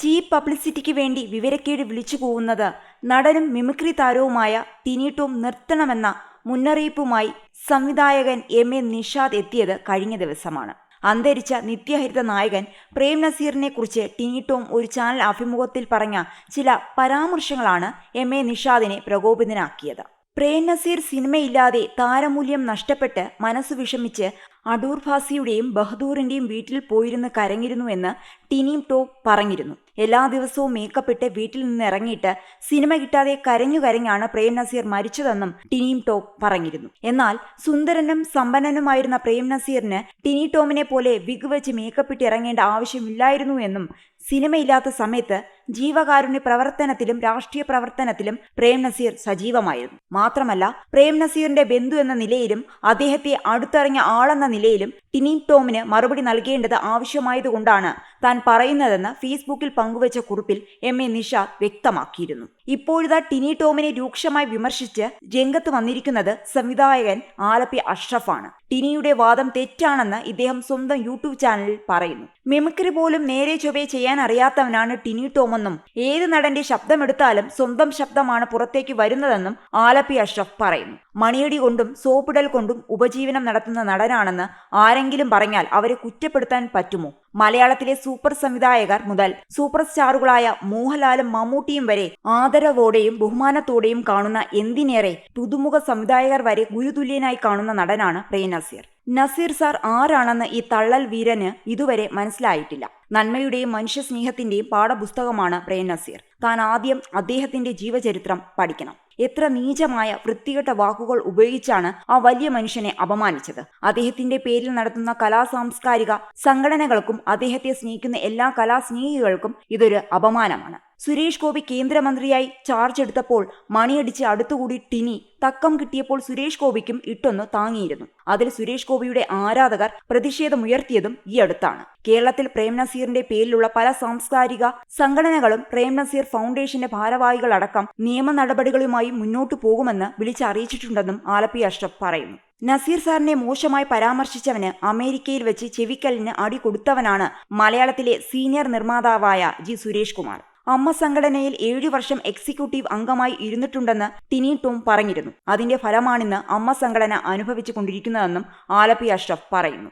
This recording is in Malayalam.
ചീപ്പ് പബ്ലിസിറ്റിക്ക് വേണ്ടി വിവരക്കേട് വിളിച്ചു പോകുന്നത് നടനും മിമിക്രി താരവുമായ ടിനി ടോം നിർത്തണമെന്ന മുന്നറിയിപ്പുമായി സംവിധായകൻ എം എ നിഷാദ് എത്തിയത് കഴിഞ്ഞ ദിവസമാണ്. അന്തരിച്ച നിത്യഹരിത നായകൻ പ്രേം നസീറിനെ കുറിച്ച് ടിനിട്ടോം ഒരു ചാനൽ അഭിമുഖത്തിൽ പറഞ്ഞ ചില പരാമർശങ്ങളാണ് എം എ നിഷാദിനെ പ്രകോപിതനാക്കിയത്. പ്രേം നസീർ സിനിമയില്ലാതെ താരമൂല്യം നഷ്ടപ്പെട്ട് മനസ്സു വിഷമിച്ച് അടൂർ ബഹദൂറിന്റെയും വീട്ടിൽ പോയിരുന്ന് കരഞ്ഞിരുന്നു എന്ന് ടിനീം ടോ പറഞ്ഞിരുന്നു. എല്ലാ ദിവസവും മേക്കപ്പ് ഇട്ട് വീട്ടിൽ നിന്ന് ഇറങ്ങിയിട്ട് സിനിമ കിട്ടാതെ കരഞ്ഞു കരഞ്ഞാണ് പ്രേം നസീർ മരിച്ചതെന്നും ടിനീം ടോം പറഞ്ഞിരുന്നു. എന്നാൽ സുന്ദരനും സമ്പന്നനുമായിരുന്ന പ്രേം നസീറിന് ടിനി ടോമിനെ പോലെ വിഗ് വെച്ച് മേക്കപ്പ് ഇട്ട് ഇറങ്ങേണ്ട ആവശ്യമില്ലായിരുന്നു എന്നും സിനിമയില്ലാത്ത സമയത്ത് ജീവകാരുണ്യ പ്രവർത്തനത്തിലും രാഷ്ട്രീയ പ്രവർത്തനത്തിലും പ്രേം നസീർ സജീവമായിരുന്നു. മാത്രമല്ല പ്രേം നസീറിന്റെ ബന്ധു എന്ന നിലയിലും അദ്ദേഹത്തെ അടുത്തറിഞ്ഞ ആളെന്ന നിലയിലും ടിനി ടോമിന് മറുപടി നൽകേണ്ടത് ആവശ്യമായതുകൊണ്ടാണ് താൻ പറയുന്നതെന്ന് ഫേസ്ബുക്കിൽ പങ്കുവച്ച കുറിപ്പിൽ എം എ നിഷ വ്യക്തമാക്കിയിരുന്നു. ഇപ്പോഴിതാ ടിനി ടോമിനെ രൂക്ഷമായി വിമർശിച്ച് രംഗത്ത് വന്നിരിക്കുന്നത് സംവിധായകൻ ആലപ്പി അഷ്റഫാണ്. ടിനിയുടെ വാദം തെറ്റാണെന്ന് ഇദ്ദേഹം സ്വന്തം യൂട്യൂബ് ചാനലിൽ പറയുന്നു. മിമിക്രി പോലും നേരെ ചൊവ്വേ ചെയ്യാൻ അറിയാത്തവനാണ് ടിനി ടോമെന്നും ഏത് നടന്റെ ശബ്ദമെടുത്താലും സ്വന്തം ശബ്ദമാണ് പുറത്തേക്ക് വരുന്നതെന്നും ആലപ്പി അഷ്റഫ് പറയുന്നു. മണിയടി കൊണ്ടും സോപ്പിടൽ കൊണ്ടും ഉപജീവനം നടത്തുന്ന നടനാണെന്ന് ആരെങ്കിലും പറഞ്ഞാൽ അവരെ കുറ്റപ്പെടുത്താൻ പറ്റുമോ? മലയാളത്തിലെ സൂപ്പർ സംവിധായകർ മുതൽ സൂപ്പർ സ്റ്റാറുകളായ മോഹൻലാലും മമ്മൂട്ടിയും വരെ ആദരവോടെയും ബഹുമാനത്തോടെയും കാണുന്ന എന്തിനേറെ പുതുമുഖ സംവിധായകർ വരെ ഗുരുതുല്യനായി കാണുന്ന നടനാണ് പ്രേം നസീർ. നസീർ സാർ ആരാണെന്ന് ഈ തള്ളൽ വീരന് ഇതുവരെ മനസ്സിലായിട്ടില്ല. നന്മയുടെയും മനുഷ്യസ്നേഹത്തിന്റെയും പാഠപുസ്തകമാണ് പ്രേം നസീർ. താൻ ആദ്യം അദ്ദേഹത്തിന്റെ ജീവചരിത്രം പഠിക്കണം. എത്ര നീചമായ വൃത്തികെട്ട വാക്കുകൾ ഉപയോഗിച്ചാണ് ആ വലിയ മനുഷ്യനെ അപമാനിച്ചത്. അദ്ദേഹത്തിന്റെ പേരിൽ നടത്തുന്ന കലാ സാംസ്കാരിക സംഘടനകൾക്കും അദ്ദേഹത്തെ സ്നേഹിക്കുന്ന എല്ലാ കലാസ്നേഹികൾക്കും ഇതൊരു അപമാനമാണ്. സുരേഷ് ഗോപി കേന്ദ്രമന്ത്രിയായി ചാർജ് എടുത്തപ്പോൾ മണിയടിച്ച് അടുത്തുകൂടി ടിനി തക്കം കിട്ടിയപ്പോൾ സുരേഷ് ഗോപിക്കും ഇട്ടൊന്ന് താങ്ങിയിരുന്നു. അതിൽ സുരേഷ് ഗോപിയുടെ ആരാധകർ പ്രതിഷേധമുയർത്തിയതും ഈ അടുത്താണ്. കേരളത്തിൽ പ്രേം നസീറിന്റെ പേരിലുള്ള പല സാംസ്കാരിക സംഘടനകളും പ്രേം നസീർ ഫൗണ്ടേഷന്റെ ഭാരവാഹികളടക്കം നിയമ നടപടികളുമായി മുന്നോട്ടു പോകുമെന്ന് വിളിച്ചറിയിച്ചിട്ടുണ്ടെന്നും ആലപ്പി അഷ്റഫ് പറയുന്നു. നസീർ സാറിനെ മോശമായി പരാമർശിച്ചവന് അമേരിക്കയിൽ വെച്ച് ചെവിക്കലിന് അടി കൊടുത്തവനാണ് മലയാളത്തിലെ സീനിയർ നിർമ്മാതാവായ ജി സുരേഷ് കുമാർ. അമ്മ സംഘടനയിൽ ഏഴു വർഷം എക്സിക്യൂട്ടീവ് അംഗമായി ഇരുന്നിട്ടുണ്ടെന്ന് ടിനി ടോം പറഞ്ഞിരുന്നു. അതിന്റെ ഫലമാണിന്ന് അമ്മ സംഘടന അനുഭവിച്ചു കൊണ്ടിരിക്കുന്നതെന്നും ആലപ്പി അഷ്റഫ് പറയുന്നു.